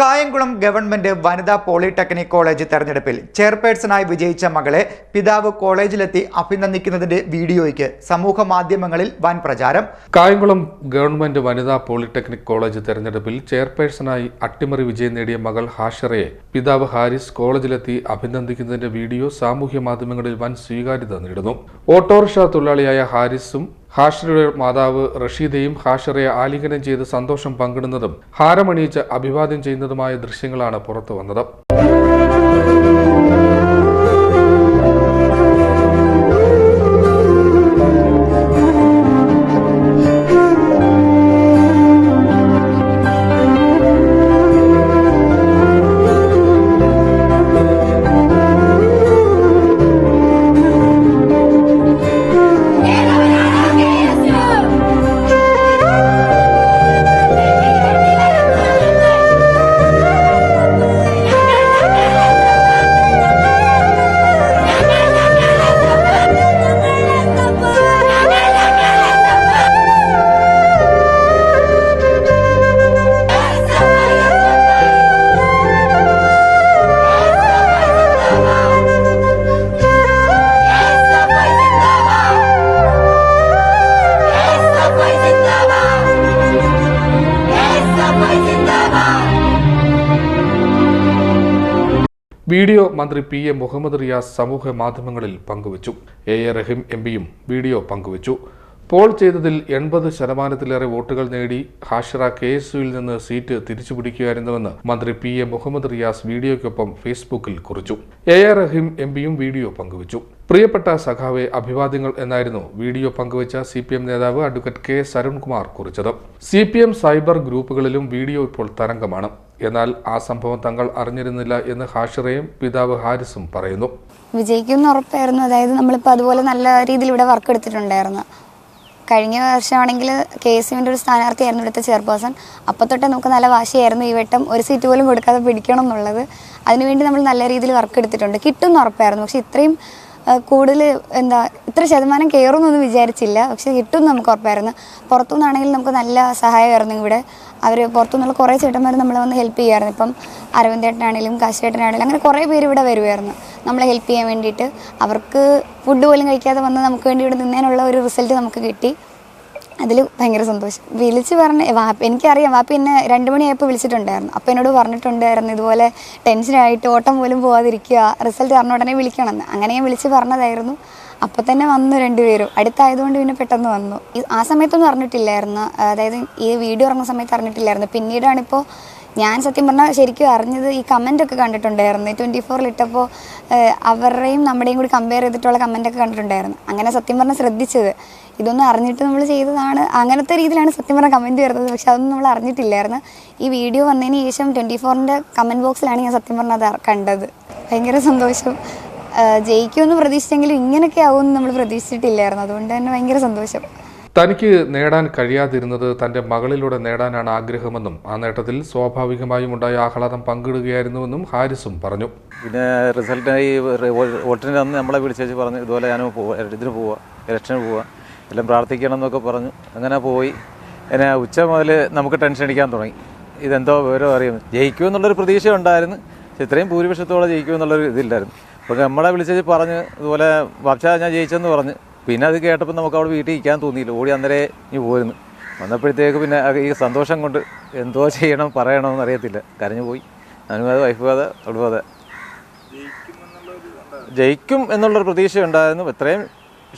Kayamkulam government വനിതാ polytechnic college തെരഞ്ഞെടുപ്പിൽ ചെയർപേഴ്സണായി വിജയിച്ച മകളെ പിതാവ് കോളേജിലെത്തി അഭിനന്ദിക്കുന്നതിന്റെ വീഡിയോയ്ക്ക് സമൂഹ മാധ്യമങ്ങളിൽ വൻ പ്രചാരം. കായംകുളം ഗവൺമെന്റ് വനിതാ പോളിടെക്നിക് കോളേജ് തെരഞ്ഞെടുപ്പിൽ ചെയർപേഴ്സണായി അട്ടിമറി വിജയം നേടിയ മകൾ ഹാഷറയെ പിതാവ് ഹാരിസ് കോളേജിലെത്തി അഭിനന്ദിക്കുന്നതിന്റെ വീഡിയോ സാമൂഹ്യ മാധ്യമങ്ങളിൽ വൻ സ്വീകാര്യത നേടുന്നു. ഓട്ടോറിക്ഷ തൊഴിലാളിയായ ഹാരിസും ഹാഷറയുടെ മാതാവ് റഷീദയും ഹാഷറയെ ആലിംഗനം ചെയ്ത് സന്തോഷം പങ്കിടുന്നതും ഹാരമണിയിച്ച് അഭിവാദ്യം ചെയ്യുന്നതുമായ ദൃശ്യങ്ങളാണ് പുറത്തു വന്നത് വീഡിയോ മന്ത്രി പി എ മുഹമ്മദ് റിയാസ് സമൂഹ മാധ്യമങ്ങളിൽ പങ്കുവച്ചു. എ എ റഹീം എം പിയും വീഡിയോ പങ്കുവച്ചു. പോൾ ചെയ്തതിൽ എൺപത് ശതമാനത്തിലേറെ വോട്ടുകൾ നേടി ഹാഷിറ കെ എസ് യുയിൽ നിന്ന് സീറ്റ് തിരിച്ചുപിടിക്കുകയായിരുന്നുവെന്ന് മന്ത്രി പി എ മുഹമ്മദ് റിയാസ് വീഡിയോയ്ക്കൊപ്പം ഫേസ്ബുക്കിൽ കുറിച്ചു. എ എ റഹീം എം പിയും വീഡിയോ പങ്കുവച്ചു. പ്രിയപ്പെട്ട സഖാവെ അഭിവാദ്യങ്ങൾ എന്നായിരുന്നു വീഡിയോ പങ്കുവച്ച സി പി എം നേതാവ് അഡ്വക്കേറ്റ് കെ സരുൺകുമാർ കുറിച്ചത്. സി പി എം സൈബർ ഗ്രൂപ്പുകളിലും വീഡിയോ ഇപ്പോൾ തരംഗമാണ്. എന്നാൽ ആ സംഭവം തങ്ങൾ അറിഞ്ഞിരുന്നില്ല എന്ന് ഹാഷിറയും പിതാവ് ഹാരിസും പറയുന്നു. വിജയിക്കും ഉറപ്പായിരുന്നു. അതായത് നമ്മളിപ്പോൾ അതുപോലെ നല്ല രീതിയിൽ ഇവിടെ വർക്ക് എടുത്തിട്ടുണ്ടായിരുന്നു. കഴിഞ്ഞ വർഷമാണെങ്കിൽ കെ എസ് യുവിന്റെ ഒരു സ്ഥാനാർത്ഥിയായിരുന്നു ഇവിടുത്തെ ചെയർപേഴ്സൺ. അപ്പോൾ തൊട്ടേ നമുക്ക് നല്ല വാശിയായിരുന്നു ഈ വട്ടം. ഒരു സീറ്റ് പോലും കൊടുക്കാതെ പിടിക്കണം എന്നുള്ളത്. അതിനുവേണ്ടി നമ്മൾ നല്ല രീതിയിൽ വർക്ക് എടുത്തിട്ടുണ്ട്. കിട്ടും ഉറപ്പായിരുന്നു. പക്ഷെ ഇത്രയും കൂടുതൽ എന്താ ഇത്ര ശതമാനം കയറുമെന്നൊന്നും വിചാരിച്ചില്ല. പക്ഷെ കിട്ടും നമുക്ക് ഉറപ്പായിരുന്നു. പുറത്തുനിന്നാണെങ്കിൽ നമുക്ക് നല്ല സഹായമായിരുന്നു ഇവിടെ. അവർ പുറത്തുനിന്നുള്ള കുറേ ചേട്ടന്മാർ നമ്മളെ വന്ന് ഹെൽപ്പ് ചെയ്യുമായിരുന്നു ഇപ്പം അരവിന്ദേട്ടനാണെങ്കിലും കാശിയേട്ടനാണെങ്കിലും അങ്ങനെ കുറേ പേര് ഇവിടെ വരുമായിരുന്നു നമ്മളെ ഹെൽപ്പ് ചെയ്യാൻ വേണ്ടിയിട്ട്. അവർക്ക് ഫുഡ് പോലും കഴിക്കാതെ വന്ന് നമുക്ക് വേണ്ടി ഇവിടെ നിന്നതിനുള്ള ഒരു റിസൾട്ട് നമുക്ക് കിട്ടി. അതിൽ ഭയങ്കര സന്തോഷം. വിളിച്ച് പറഞ്ഞ വാപ്പ എനിക്കറിയാം വാപ്പ എന്നെ രണ്ട് മണിയായപ്പോൾ വിളിച്ചിട്ടുണ്ടായിരുന്നു. അപ്പോൾ എന്നോട് പറഞ്ഞിട്ടുണ്ടായിരുന്നു ഇതുപോലെ ടെൻഷനായിട്ട് ഓട്ടം പോലും പോകാതിരിക്കുക റിസൾട്ട് അറിഞ്ഞ ഉടനെ വിളിക്കണമെന്ന് അങ്ങനെ ഞാൻ വിളിച്ച് പറഞ്ഞതായിരുന്നു. അപ്പോൾ തന്നെ വന്നു രണ്ടുപേരും. അടുത്തായതുകൊണ്ട് പിന്നെ പെട്ടെന്ന് വന്നു. ആ സമയത്തൊന്നും അറിഞ്ഞിട്ടില്ലായിരുന്നു. അതായത് ഈ വീഡിയോ ഇറങ്ങുന്ന സമയത്ത് അറിഞ്ഞിട്ടില്ലായിരുന്നു. പിന്നീടാണിപ്പോൾ ഞാൻ സത്യം പറഞ്ഞാൽ ശരിക്കും അറിഞ്ഞത് ഈ കമന്റ് ഒക്കെ കണ്ടിട്ടുണ്ടായിരുന്നു. ട്വന്റി ഫോറിൽ ഇട്ടപ്പോൾ അവരുടെയും നമ്മുടെയും കൂടി കമ്പയർ ചെയ്തിട്ടുള്ള കമന്റ് ഒക്കെ കണ്ടിട്ടുണ്ടായിരുന്നു. അങ്ങനെ സത്യം പറഞ്ഞാൽ ശ്രദ്ധിച്ചത്. ഇതൊന്നും അറിഞ്ഞിട്ട് നമ്മൾ ചെയ്തതാണ്. അങ്ങനത്തെ രീതിയിലാണ് സത്യം പറഞ്ഞാൽ കമന്റ് വരുന്നത്. പക്ഷെ അതൊന്നും നമ്മൾ അറിഞ്ഞിട്ടില്ലായിരുന്നു. ഈ വീഡിയോ വന്നതിന് ശേഷം ട്വന്റി ഫോറിന്റെ കമന്റ് ബോക്സിലാണ് ഞാൻ സത്യം പറഞ്ഞാൽ അത് കണ്ടത്. ഭയങ്കര സന്തോഷം. ജയിക്കുമെന്ന് പ്രതീക്ഷിച്ചെങ്കിലും ഇങ്ങനെയൊക്കെ ആവുമെന്ന് നമ്മൾ പ്രതീക്ഷിച്ചിട്ടില്ലായിരുന്നു. അതുകൊണ്ട് തന്നെ ഭയങ്കര സന്തോഷം. തനിക്ക് നേടാൻ കഴിയാതിരുന്നത് തന്റെ മകളിലൂടെ നേടാനാണ് ആഗ്രഹമെന്നും ആ നേട്ടത്തിൽ സ്വാഭാവികമായും ഉണ്ടായ ആഹ്ലാദം പങ്കിടുകയായിരുന്നുവെന്നും ഹാരിസും പറഞ്ഞു. പിന്നെ റിസൾട്ടിനായി വോട്ടിന് അന്ന് നമ്മളെ വിളിച്ചു പറഞ്ഞു ഇതുപോലെ ഞാൻ പോവാ ഇതിന് പോവാ ഇലക്ഷന് പോവാ എല്ലാം പ്രാർത്ഥിക്കണം എന്നൊക്കെ പറഞ്ഞു. അങ്ങനെ പോയി. എന്നെ ഉച്ച മുതൽ നമുക്ക് ടെൻഷൻ അടിക്കാൻ തുടങ്ങി. ഇതെന്തോ വിവരം അറിയുന്നു ജയിക്കുമെന്നുള്ളൊരു പ്രതീക്ഷ ഉണ്ടായിരുന്നു പക്ഷെ ഇത്രയും ഭൂരിപക്ഷത്തോടെ ജയിക്കുമെന്നുള്ളൊരു ഇതില്ലായിരുന്നു. അപ്പോൾ നമ്മളെ വിളിച്ചത് പറഞ്ഞ് ഇതുപോലെ വാപ്ച ഞാൻ ജയിച്ചെന്ന് പറഞ്ഞ്. പിന്നെ അത് കേട്ടപ്പോൾ നമുക്ക് അവിടെ വീട്ടിൽ ഇരിക്കാൻ തോന്നിയില്ല. ഓടി അന്നേരെ ഇനി പോയിരുന്നു വന്നപ്പോഴത്തേക്ക് പിന്നെ ഈ സന്തോഷം കൊണ്ട് എന്തോ ചെയ്യണം പറയണമെന്ന് അറിയത്തില്ല. കരഞ്ഞു പോയി. ഞാനും അത് വൈഫ് അതെ അവിടെ അതെ. ജയിക്കും എന്നുള്ളൊരു പ്രതീക്ഷ ഉണ്ടായിരുന്നു. ഇത്രയും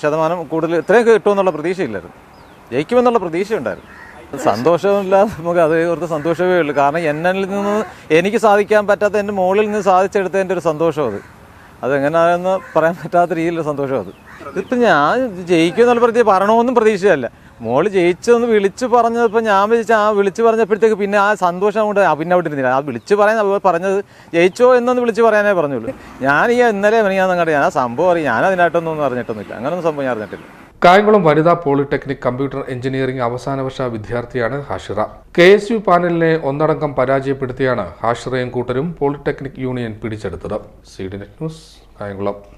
ശതമാനം കൂടുതൽ ഇത്രയും കിട്ടുമെന്നുള്ള പ്രതീക്ഷയില്ലായിരുന്നു. ജയിക്കുമെന്നുള്ള പ്രതീക്ഷ ഉണ്ടായിരുന്നു. സന്തോഷമില്ലാതെ നമുക്ക് അത് ഓർത്ത് സന്തോഷമേ ഉള്ളൂ. കാരണം എന്നിൽ നിന്ന് എനിക്ക് സാധിക്കാൻ പറ്റാത്ത എന്റെ മുകളിൽ നിന്ന് സാധിച്ചെടുത്തതിന്റെ ഒരു സന്തോഷം അത്. അതെങ്ങനെയാണെന്ന് പറയാൻ പറ്റാത്ത രീതിയിലുള്ള സന്തോഷം അത്. ഇപ്പം ഞാൻ ജയിക്കുമെന്നുള്ള പ്രതീക്ഷ പറയണമെന്നും പ്രതീക്ഷയല്ല. മോൾ ജയിച്ചെന്ന് വിളിച്ച് പറഞ്ഞപ്പോൾ ഞാൻ വിളിച്ച ആ വിളിച്ച് പറഞ്ഞപ്പോഴത്തേക്ക് പിന്നെ ആ സന്തോഷം കൊണ്ട് പിന്നെ അവിടെ ഇരുന്നില്ല. ആ വിളിച്ച് പറയാൻ പറഞ്ഞത് ജയിച്ചോ എന്നൊന്ന് വിളിച്ച് പറയാനേ പറഞ്ഞുള്ളൂ. ഞാൻ ഈ ഇന്നലെ ഞാൻ അങ്ങോട്ട് ഞാൻ ആ സംഭവം അറിയാം. ഞാൻ അതിനായിട്ടൊന്നും ഒന്നും അറിഞ്ഞിട്ടൊന്നുമില്ല അങ്ങനൊന്നും സംഭവം ഞാൻ അറിഞ്ഞിട്ടില്ല. കായംകുളം വനിതാ പോളിടെക്നിക് കമ്പ്യൂട്ടർ എഞ്ചിനീയറിംഗ് അവസാന വർഷ വിദ്യാർത്ഥിയാണ് ഹാഷിറ. കെ എസ് യു പാനലിനെ ഒന്നടങ്കം പരാജയപ്പെടുത്തിയാണ് ഹാഷിറയും കൂട്ടരും പോളിടെക്നിക് യൂണിയൻ പിടിച്ചെടുത്തത്. C D net news Kayamkulam.